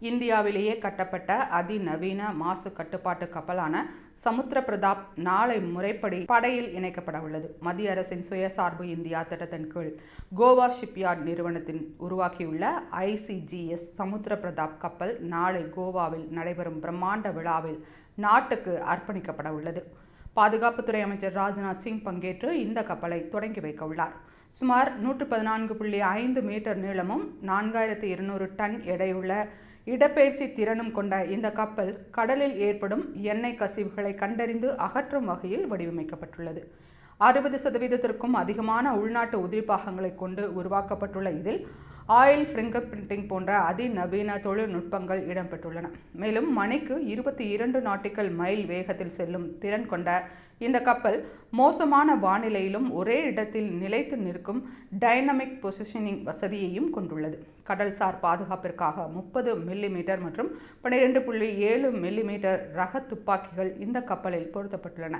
இந்தியாவிலேயே கட்டப்பட்ட அதிநவீன மாசு கட்டுப்பாட்டு கப்பலான சமுத்திர பிரதாப் நாளை முறைப்படி படையில் இணைக்கப்பட உள்ளது. மத்திய அரசின் சுயசார்பு இந்தியா திட்டத்தின் கீழ் கோவா ஷிப்யார்ட் நிறுவனத்தின் உருவாக்கியுள்ள ஐசிஜிஎஸ் சமுத்திர பிரதாப் கப்பல் நாளை கோவாவில் நடைபெறும் பிரம்மாண்ட விழாவில் நாட்டுக்கு அர்ப்பணிக்கப்பட உள்ளது. பாதுகாப்புத்துறை அமைச்சர் ராஜ்நாத் சிங் பங்கேற்று இந்த கப்பலை தொடங்கி வைக்க உள்ளார். சுமார் நூற்று பதினான்கு புள்ளி ஐந்து மீட்டர் நீளமும் நான்காயிரத்து இருநூறு டன் எடையுள்ள இடப்பெயர்ச்சி திறனும் கொண்ட இந்த கப்பல் கடலில் ஏற்படும் எண்ணெய் கசிவுகளை கண்டறிந்து அகற்றும் வகையில் வடிவமைக்கப்பட்டுள்ளது. அறுபது சதவீதத்திற்கும் அதிகமான உள்நாட்டு உதிரிப்பாகங்களை கொண்டு உருவாக்கப்பட்டுள்ள இதில் ஆயில் ஃபிங்கர் பிரிண்டிங் போன்ற அதிநவீன தொழில்நுட்பங்கள் இடம்பெற்றுள்ளன. மேலும் மணிக்கு இருபத்தி இரண்டு நாட்டிக்கல் மைல் வேகத்தில் செல்லும் திறன் கொண்ட இந்த கப்பல் மோசமான வானிலையிலும் ஒரே இடத்தில் நிலைத்து நிற்கும் டைனமிக் பொசிஷனிங் வசதியையும் கொண்டுள்ளது. கடல்சார் பாதுகாப்பிற்காக முப்பது மில்லிமீட்டர் மற்றும் பன்னிரெண்டு புள்ளி ஏழு மில்லிமீட்டர் ரக துப்பாக்கிகள் இந்த கப்பலில் பொருத்தப்பட்டுள்ளன.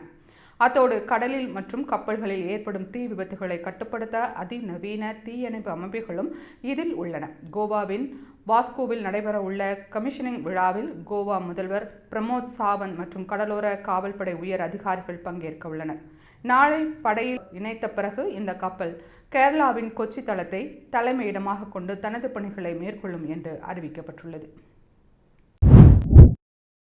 அத்தோடு கடலில் மற்றும் கப்பல்களில் ஏற்படும் தீ விபத்துகளை கட்டுப்படுத்த அதிநவீன தீயணைப்பு அமைப்புகளும் இதில் உள்ளன. கோவாவின் வாஸ்கோவில் நடைபெற உள்ள கமிஷனிங் விழாவில் கோவா முதல்வர் பிரமோத் சாவந்த் மற்றும் கடலோர காவல்படை உயர் அதிகாரிகள் பங்கேற்க உள்ளனர். நாளை படையில் இணைத்த பிறகு இந்த கப்பல் கேரளாவின் கொச்சி தளத்தை தலைமையிடமாக கொண்டு தனது பணிகளை மேற்கொள்ளும் என்று அறிவிக்கப்பட்டுள்ளது.